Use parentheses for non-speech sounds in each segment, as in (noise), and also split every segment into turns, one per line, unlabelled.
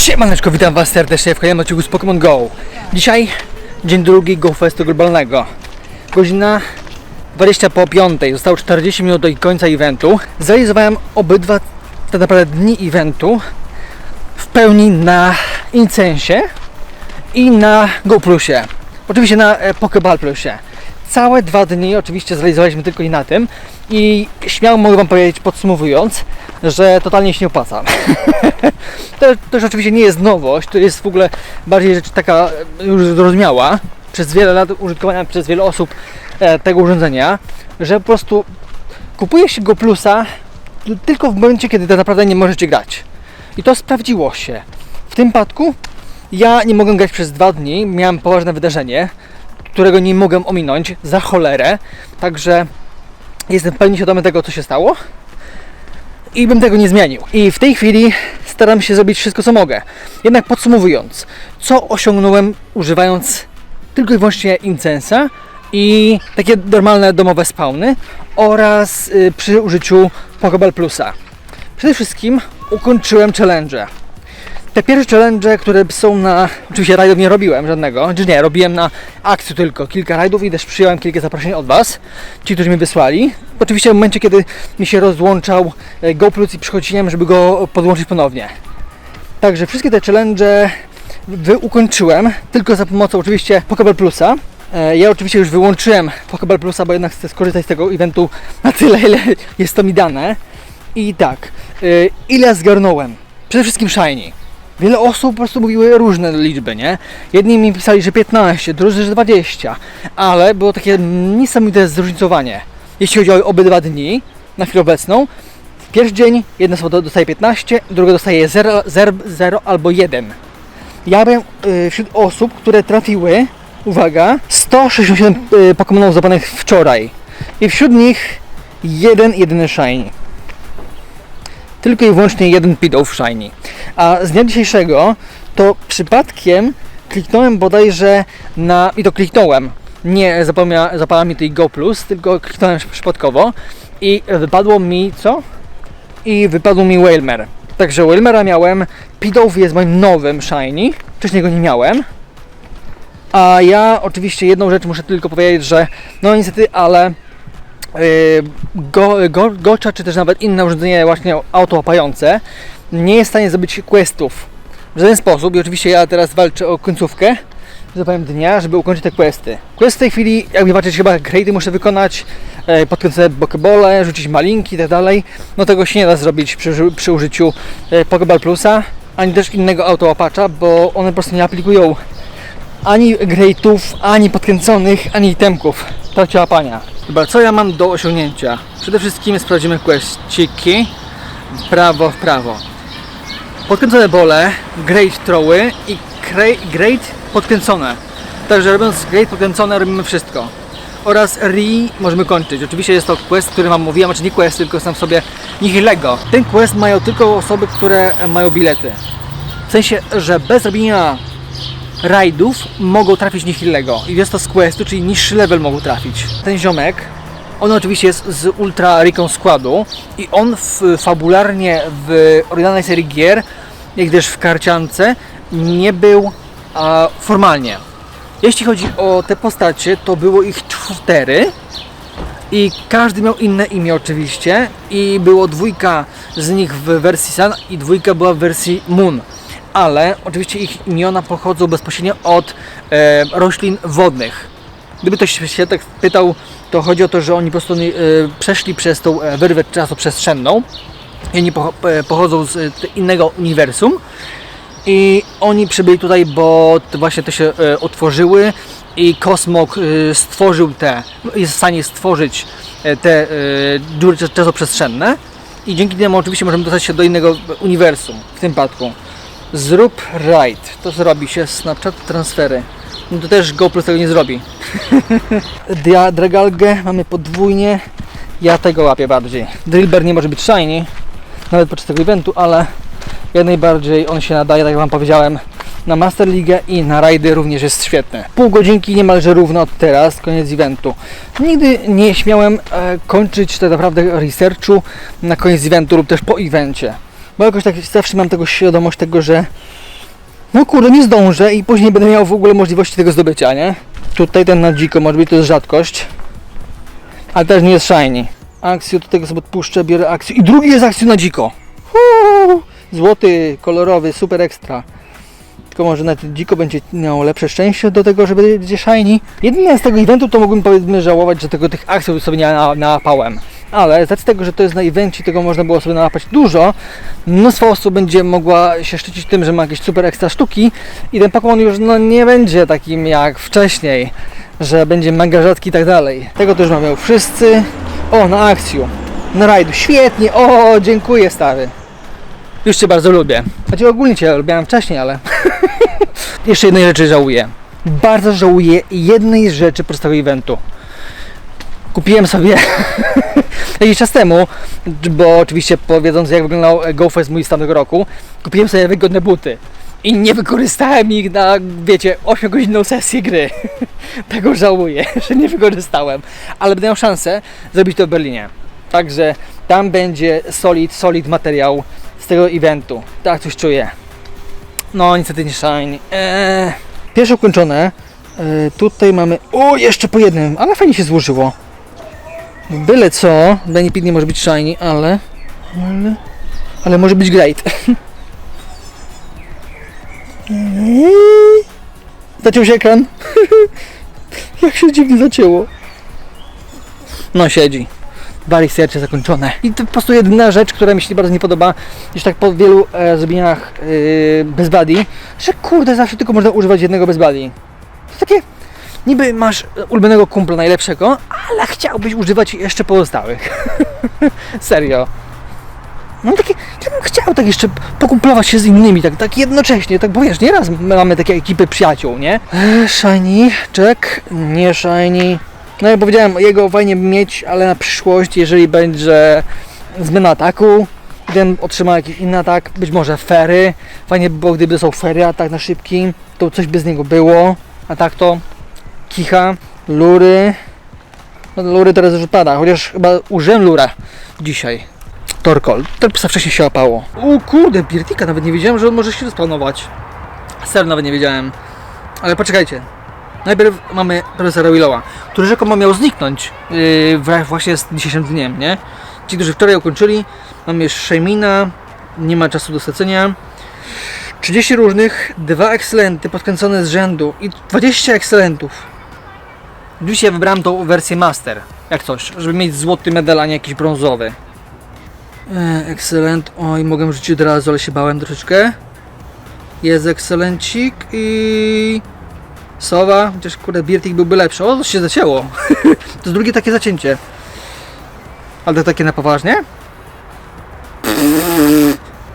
Siemaneczko, witam Was serdecznie w kolejnym odcinku z Pokémon Go. Dzisiaj dzień drugi Go Festu globalnego. Godzina 20 po 5, zostało 40 minut do końca eventu. Zrealizowałem obydwa tak naprawdę dni eventu w pełni na Incensie i na Go Plusie. Oczywiście na e, Pokéball Plusie. Całe dwa dni oczywiście zrealizowaliśmy tylko i na tym i śmiało mogę Wam powiedzieć podsumowując, że totalnie się nie opłaca. (laughs) to też oczywiście nie jest nowość, to jest w ogóle bardziej rzecz taka e, już zrozumiała przez wiele lat użytkowania przez wiele osób e, tego urządzenia, że po prostu kupuje się Go Plusa tylko w momencie, kiedy tak naprawdę nie możecie grać. I to sprawdziło się. W tym przypadku ja nie mogłem grać przez dwa dni, miałem poważne wydarzenie, którego nie mogłem ominąć za cholerę, także jestem w pełni świadomy tego, co się stało i bym tego nie zmienił. I w tej chwili staram się zrobić wszystko, co mogę. Jednak podsumowując, co osiągnąłem używając tylko i wyłącznie Incensa i takie normalne domowe spawny oraz y, przy użyciu Pokéball Plusa. Przede wszystkim ukończyłem challenge. Te pierwsze challenge, które są na. Oczywiście rajdów nie robiłem żadnego, czy nie, robiłem na akcji tylko kilka rajdów i też przyjąłem kilka zaproszeń od Was, ci, którzy mi wysłali. Oczywiście w momencie, kiedy mi się rozłączał e, GoPlus i przychodziłem, żeby go podłączyć ponownie. Także wszystkie te challenge ukończyłem, tylko za pomocą oczywiście Pokéball Plusa. E, Ja oczywiście już wyłączyłem Pokéball Plusa, bo jednak chcę skorzystać z tego eventu na tyle, ile jest to mi dane. I tak, e, ile zgarnąłem? Przede wszystkim Shiny. Wiele osób po prostu mówiły różne liczby, nie? Jedni mi pisali, że 15, drudzy, że 20, ale było takie niesamowite zróżnicowanie. Jeśli chodzi o obydwa dni, na chwilę obecną, w pierwszy dzień jedna osoba dostaje 15, druga dostaje 0, 0, 0 albo 1. Ja byłem y, wśród osób, które trafiły, uwaga, 167 y, Pokémonów złapanych wczoraj. I wśród nich jeden, jedyny Shiny tylko i wyłącznie jeden Pidove Shiny. A z dnia dzisiejszego to przypadkiem kliknąłem bodajże na... i to kliknąłem, nie zapomnia, zapała mi tej Go Plus, tylko kliknąłem przypadkowo i wypadło mi co? I wypadł mi Whalmer. Także Whalmera miałem, Pidove jest moim nowym Shiny, wcześniej go nie miałem. A ja oczywiście jedną rzecz muszę tylko powiedzieć, że no niestety, ale go, go, Gocza, czy też nawet inne urządzenie właśnie autołapające nie jest w stanie zrobić questów w żaden sposób i oczywiście ja teraz walczę o końcówkę że powiem dnia, żeby ukończyć te questy. Quest w tej chwili, jak zobaczyć, chyba creaty muszę wykonać, e, podkręcę pokebole, rzucić malinki i tak dalej. No tego się nie da zrobić przy, przy użyciu e, Pokeball Plusa, ani też innego autołapacza, bo one po prostu nie aplikują ani grade'ów, ani podkręconych, ani itemków trakcie łapania. Dobra, co ja mam do osiągnięcia? Przede wszystkim sprawdzimy questicki w prawo, w prawo. Podkręcone bole, grade throwy i grade podkręcone. Także robiąc grade podkręcone robimy wszystko. Oraz re możemy kończyć. Oczywiście jest to quest, który wam mówiłem, znaczy nie quest, tylko sam sobie Nihilego. Ten quest mają tylko osoby, które mają bilety. W sensie, że bez robienia rajdów mogą trafić Nihilego i jest to z questu, czyli niższy level mogą trafić. Ten ziomek, on oczywiście jest z Ultra Recon składu i on w, fabularnie w oryginalnej serii gier, jak też w karciance, nie był a, formalnie. Jeśli chodzi o te postacie, to było ich cztery i każdy miał inne imię oczywiście i było dwójka z nich w wersji Sun i dwójka była w wersji Moon ale oczywiście ich imiona pochodzą bezpośrednio od e, roślin wodnych. Gdyby ktoś się tak pytał, to chodzi o to, że oni po prostu e, przeszli przez tą e, wyrwę czasoprzestrzenną i oni e, pochodzą z e, innego uniwersum i oni przybyli tutaj, bo właśnie te się e, otworzyły i Kosmok e, stworzył te, jest w stanie stworzyć te e, dziury czas- czasoprzestrzenne i dzięki temu oczywiście możemy dostać się do innego uniwersum w tym przypadku. Zrób raid. To zrobi się Snapchat transfery. No to też GoPro tego nie zrobi. (laughs) Dragalgę mamy podwójnie. Ja tego łapię bardziej. Drillber nie może być shiny, nawet podczas tego eventu, ale jak najbardziej on się nadaje, tak jak Wam powiedziałem, na Master League i na rajdy również jest świetny. Pół godzinki niemalże równo od teraz, koniec eventu. Nigdy nie śmiałem e, kończyć tak naprawdę researchu na koniec eventu lub też po evencie. Bo jakoś tak zawsze mam tego świadomość tego, że no kurde, nie zdążę i później będę miał w ogóle możliwości tego zdobycia, nie? Tutaj ten na dziko może być, to jest rzadkość. Ale też nie jest shiny. Akcju, do tego sobie odpuszczę, biorę akcję. I drugi jest akcją na dziko. Uuu, złoty, kolorowy, super ekstra. Tylko może na dziko będzie miało lepsze szczęście do tego, żeby będzie shiny. Jedyne z tego eventu to mógłbym powiedzmy żałować, że tego tych akcji sobie nie na- nałapałem. Ale z racji tego, że to jest na evencie, tego można było sobie nałapać dużo, mnóstwo osób będzie mogła się szczycić tym, że ma jakieś super ekstra sztuki i ten Pokémon już no, nie będzie takim jak wcześniej, że będzie mega rzadki i tak dalej. Tego też mamy wszyscy. O, na akcju. Na rajdu. Świetnie. O, dziękuję stary. Już Cię bardzo lubię. Znaczy ogólnie Cię lubiałem wcześniej, ale (laughs) jeszcze jednej rzeczy żałuję. Bardzo żałuję jednej rzeczy prostego eventu. Kupiłem sobie (laughs) jakiś czas temu, bo oczywiście po- wiedząc jak wyglądał GoFest mój z tamtego roku, kupiłem sobie wygodne buty. I nie wykorzystałem ich na, wiecie, 8-godzinną sesję gry. (laughs) Tego żałuję, (laughs) że nie wykorzystałem. Ale będę miał szansę zrobić to w Berlinie. Także tam będzie solid, solid materiał z tego eventu. Tak coś czuję. No niestety nie shine. Eee. Pierwsze ukończone. Eee, tutaj mamy... O, jeszcze po jednym, ale fajnie się złożyło. Byle co, Benny nie może być shiny, ale... Ale, ale może być great. (laughs) Zaciął się ekran. (laughs) Jak się dziwnie zacięło. No siedzi. Balik serce zakończone. I to po prostu jedyna rzecz, która mi się bardzo nie podoba, już tak po wielu e, zrobieniach e, bez buddy, że kurde, zawsze tylko można używać jednego bez buddy. To takie, niby masz ulubionego kumpla najlepszego, ale chciałbyś używać jeszcze pozostałych. (laughs) Serio. Mam takie, ja bym chciał tak jeszcze pokumplować się z innymi, tak, tak jednocześnie, tak bo wiesz, nieraz my mamy takie ekipy przyjaciół, nie? E, shiny, check, nie shiny. No jak powiedziałem, jego fajnie mieć, ale na przyszłość, jeżeli będzie zmiana ataku, ten otrzyma jakiś inny atak, być może fery. Fajnie by było, gdyby są fery, atak na szybki, to coś by z niego było. A tak to kicha, lury. No lury teraz już pada, chociaż chyba użyłem lura dzisiaj. Torkol. To psa wcześniej się łapało. O kurde, Birtika, nawet nie wiedziałem, że on może się respawnować. Serio nawet nie wiedziałem. Ale poczekajcie. Najpierw mamy profesora Willowa, który rzekomo miał zniknąć yy, właśnie z dzisiejszym dniem, nie? Ci, którzy wczoraj ukończyli, mamy Shemina, nie ma czasu do stracenia. 30 różnych, dwa ekscelenty podkręcone z rzędu i 20 ekscelentów. Dzisiaj wybrałem tą wersję Master, jak coś, żeby mieć złoty medal, a nie jakiś brązowy. E, Excellent. Oj, mogę rzucić od razu, ale się bałem troszeczkę. Jest ekscelencik i... Sowa, chociaż kurde Birtik byłby lepszy. O, to się zacięło. (laughs) to jest drugie takie zacięcie. Ale to takie na poważnie?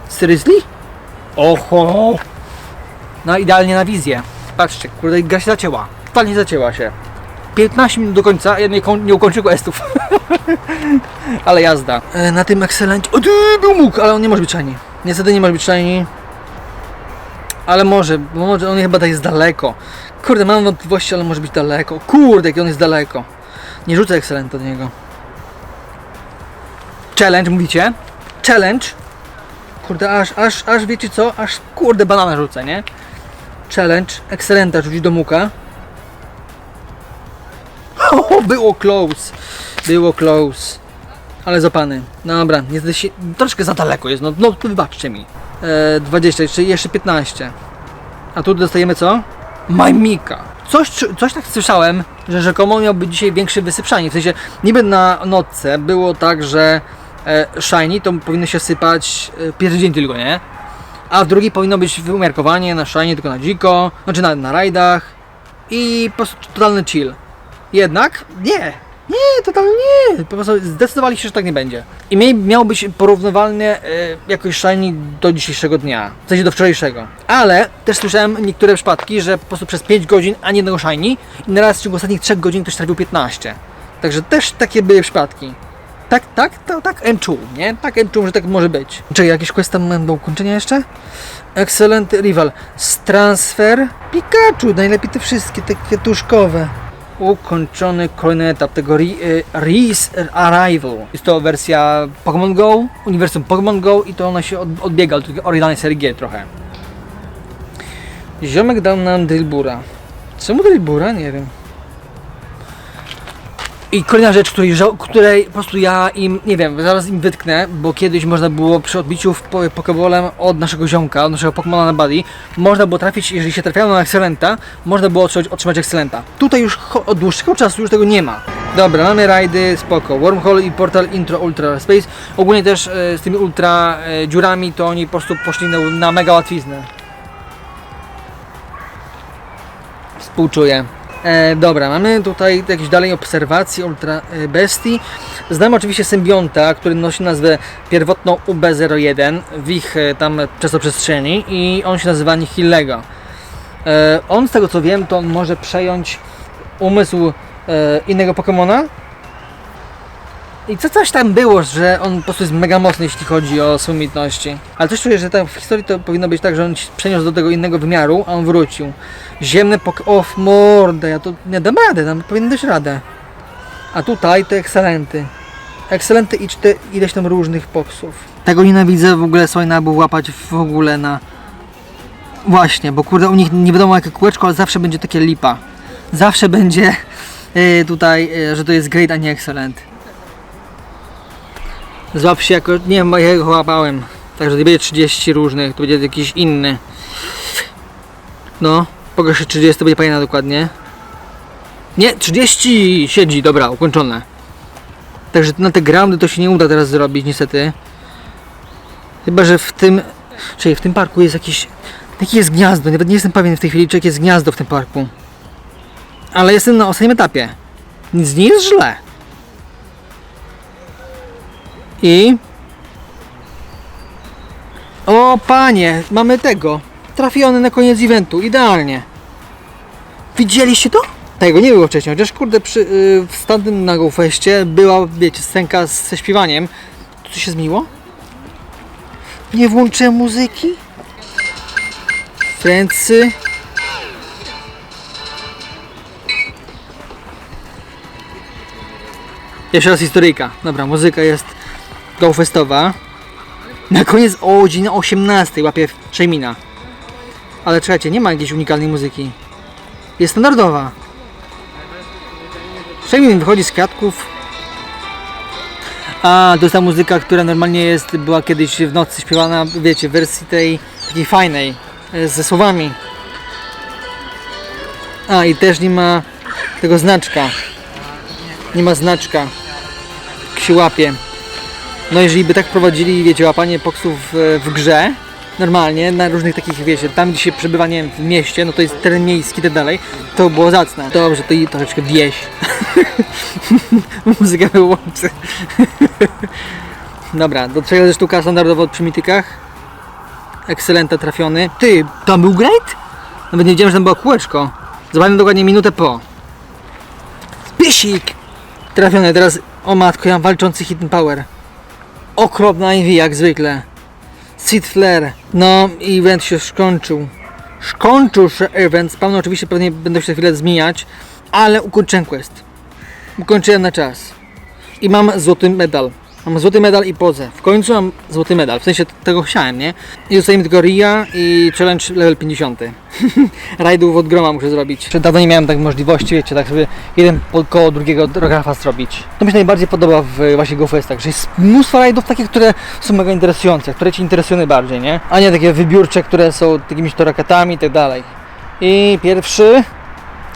Seriously? Oho! No idealnie na wizję. Patrzcie, kurde, gra się zacięła. Totalnie zacięła się. 15 minut do końca, ja nie, nie ukończę questów. (laughs) ale jazda. E, na tym Excellencie... O, ty, był mógł, ale on nie może być shiny. Niestety nie może być shiny. Ale może, może on chyba jest daleko. Kurde, mam wątpliwości, ale może być daleko. Kurde, jak on jest daleko. Nie rzucę Excellenta do niego. Challenge, mówicie? Challenge. Kurde, aż, aż, aż wiecie co? Aż kurde banana rzucę, nie? Challenge. Excellenta rzucić do muka. Było close. Było close. Ale zapany. Dobra, niestety się, troszkę za daleko jest, no, no wybaczcie mi. E, 20, czyli jeszcze 15. A tu dostajemy co? Majmika. Coś, coś tak słyszałem, że rzekomo miałby dzisiaj większy wysyp shiny. W sensie, niby na nocce było tak, że e, shiny to powinno się sypać e, pierwszy dzień tylko, nie? A w drugi powinno być wymiarkowanie na shiny tylko na dziko, znaczy na, na rajdach i po prostu totalny chill. Jednak nie, nie, totalnie nie. Po prostu zdecydowali się, że tak nie będzie. I miał, być porównywalny e, jakoś shiny do dzisiejszego dnia, w sensie do wczorajszego. Ale też słyszałem niektóre przypadki, że po prostu przez 5 godzin ani jednego shiny i naraz w ciągu ostatnich 3 godzin ktoś trafił 15. Także też takie były przypadki. Tak, tak, to, tak em czuł, nie? Tak em czuł, że tak może być. Czy jakieś quest tam do ukończenia jeszcze? Excellent Rival. Transfer Pikachu. Najlepiej te wszystkie, takie tuszkowe. Ukończony kolejny etap tego Re, Reese Arrival. Jest to wersja Pokémon Go, uniwersum Pokémon Go i to ona się od, odbiega od oryginalnej serii G trochę. Ziomek dał nam Drillbura. Czemu Drillbura? Nie wiem. I kolejna rzecz, której, której po prostu ja im, nie wiem, zaraz im wytknę, bo kiedyś można było przy odbiciu Pokebolem od naszego ziomka, od naszego Pokemona na Buddy, można było trafić, jeżeli się trafiało na Excelenta, można było otrzymać, otrzymać Excelenta. Tutaj już od dłuższego czasu już tego nie ma. Dobra, mamy rajdy, spoko. Wormhole i Portal Intro Ultra Space. Ogólnie też e, z tymi ultra e, dziurami to oni po prostu poszli na, na mega łatwiznę. Współczuję. E, dobra, mamy tutaj jakieś dalej obserwacje Ultra e, Bestii. Znamy oczywiście symbionta, który nosi nazwę pierwotną UB01 w ich e, tam czasoprzestrzeni i on się nazywa Nihilego. E, on z tego co wiem, to on może przejąć umysł e, innego Pokemona. I co coś tam było, że on po prostu jest mega mocny, jeśli chodzi o swoje umiejętności. Ale coś czuję, że tam w historii to powinno być tak, że on się przeniósł do tego innego wymiaru, a on wrócił. Ziemne pok... O, w mordę, ja to nie dam radę, tam powinien dać radę. A tutaj te ekscelenty. Ekscelenty i czte... ileś tam różnych poksów. Tego nienawidzę w ogóle Słajna był łapać w ogóle na... Właśnie, bo kurde u nich nie wiadomo jakie kółeczko, ale zawsze będzie takie lipa. Zawsze będzie (laughs) e, tutaj, e, że to jest great, a nie excellent. Złap się jako, nie wiem, ja go łapałem. Także nie będzie 30 różnych, to będzie jakiś inny. No, pogaszę 30, to będzie pamiętać dokładnie. Nie, 30 siedzi, dobra, ukończone. Także na te groundy to się nie uda teraz zrobić, niestety. Chyba, że w tym, czyli w tym parku jest jakiś, jakie jest gniazdo, nawet nie jestem pewien w tej chwili, czy jakie jest gniazdo w tym parku. Ale jestem na ostatnim etapie. Nic nie jest źle. I... O panie, mamy tego. Trafiony na koniec eventu, idealnie. Widzieliście to? Tego nie było wcześniej, chociaż kurde przy, yy, w standym na GoFeście była, wiecie, scenka z, ze śpiewaniem. Co się zmiło? Nie włączyłem muzyki? Francy. Jeszcze raz historyjka. Dobra, muzyka jest GoFestowa. Na koniec o godzinie 18 łapie Przejmina. Ale czekajcie, nie ma jakiejś unikalnej muzyki. Jest standardowa. Przejmin wychodzi z kwiatków. A, to jest ta muzyka, która normalnie jest, była kiedyś w nocy śpiewana, wiecie, w wersji tej takiej fajnej, e, ze słowami. A, i też nie ma tego znaczka. Nie ma znaczka. Się łapie. No jeżeli by tak prowadzili, wiecie, łapanie poksów w, grze, normalnie, na różnych takich, wiecie, tam gdzie się przebywa, nie wiem, w mieście, no to jest teren miejski i tak dalej, to było zacne. Dobrze, to i troszeczkę wieś. (laughs) Muzykę wyłączę. (laughs) Dobra, do trzech razy sztuka standardowo przy mitykach. Ekscelenta trafiony. Ty, tam był great? Nawet nie wiedziałem, że tam było kółeczko. Zobaczmy dokładnie minutę po. Spisik! Trafiony, teraz, o matko, ja mam walczący hidden power. Okropna IV jak zwykle. Seed Flare. No, event się skończył. Skończył się event. Spawny oczywiście pewnie będą się chwilę zmieniać, ale ukończyłem quest. Ukończyłem na czas. I mam złoty medal. Mam złoty medal i pozę. W końcu mam złoty medal. W sensie tego chciałem, nie? I zostaje mi tylko Ria i challenge level 50. (laughs) Rajdów od groma muszę zrobić. Dawno nie miałem tak możliwości, wiecie, tak sobie jeden koło drugiego drografa zrobić. To mi się najbardziej podoba w właśnie GoFestach, że jest mnóstwo rajdów takich, które są mega interesujące, które Ci interesują najbardziej, nie? A nie takie wybiórcze, które są takimiś to raketami i tak dalej. I pierwszy,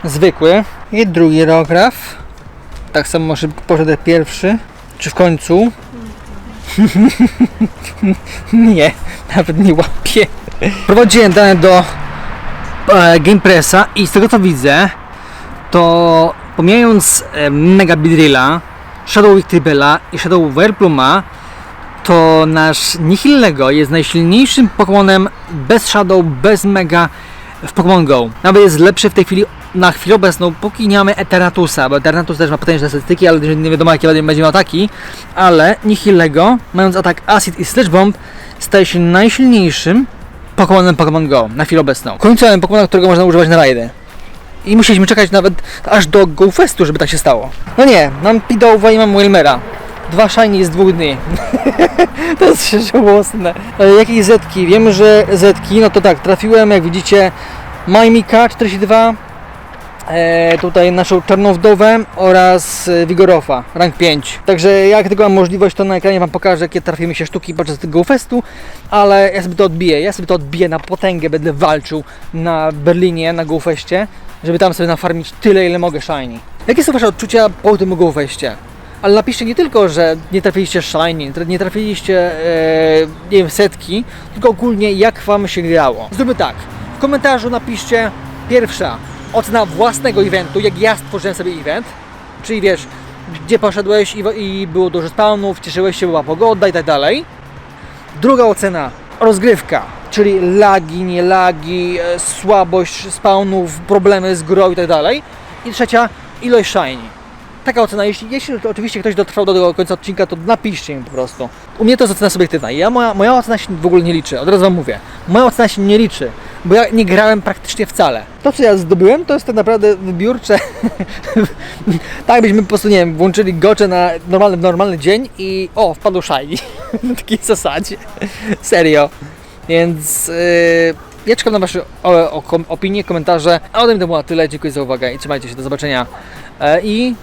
zwykły. I drugi rograf. Tak samo może poszedł pierwszy. Czy w końcu? (laughs) nie, nawet nie łapię. Prowadziłem dane do e, Gamepressa i z tego co widzę, to pomijając e, Mega Bidrilla, Shadow Victribella i Shadow Werpluma, to nasz Nihilego jest najsilniejszym Pokémonem bez Shadow, bez Mega w Pokémon Go. Nawet jest lepszy w tej chwili na chwilę obecną, póki nie mamy Eteratusa, bo Eteratus też ma potężne statystyki, ale nie wiadomo jakie będzie miał ataki, ale Nihilego, mając atak Acid i Sludge Bomb, staje się najsilniejszym Pokémonem Pokémon Go na chwilę obecną. Końcowym Pokémonem, którego można używać na rajdy. I musieliśmy czekać nawet aż do Go Festu, żeby tak się stało. No nie, mam Pidowa i mam Wilmera. Dwa shiny z dwóch dni. (laughs) to jest żałosne. E, Jakie zetki? Wiem, że zetki, no to tak, trafiłem, jak widzicie, Majmika 42, e, tutaj naszą czarną wdowę oraz e, Wigorofa, rank 5. Także jak tylko mam możliwość, to na ekranie Wam pokażę, jakie trafiły mi się sztuki podczas tego festu, ale ja sobie to odbiję, ja sobie to odbiję na potęgę, będę walczył na Berlinie, na GoFestie, żeby tam sobie nafarmić tyle, ile mogę shiny. Jakie są Wasze odczucia po tym GoFestie? Ale napiszcie nie tylko, że nie trafiliście shiny, nie trafiliście, e, nie wiem, setki, tylko ogólnie jak Wam się grało. Zróbmy tak, w komentarzu napiszcie pierwsza ocena własnego eventu, jak ja stworzyłem sobie event, czyli wiesz, gdzie poszedłeś i, i było dużo spawnów, cieszyłeś się, była pogoda i tak dalej. Druga ocena, rozgrywka, czyli lagi, nie lagi, e, słabość spawnów, problemy z grą i tak dalej. I trzecia, ilość shiny. Taka ocena, jeśli, jeśli oczywiście ktoś dotrwał do końca odcinka, to napiszcie mi po prostu. U mnie to jest ocena subiektywna. Ja, moja, moja ocena się w ogóle nie liczy, od razu wam mówię. Moja ocena się nie liczy, bo ja nie grałem praktycznie wcale. To, co ja zdobyłem, to jest tak naprawdę wybiórcze. (laughs) tak byśmy po prostu, nie wiem, włączyli gocze na normalny, normalny dzień i o, wpadł shiny. (laughs) na takiej zasadzie. Serio. Więc yy, ja czekam na Wasze o, o, opinie, komentarze. A ode mnie to było tyle. Dziękuję za uwagę i trzymajcie się. Do zobaczenia. E, I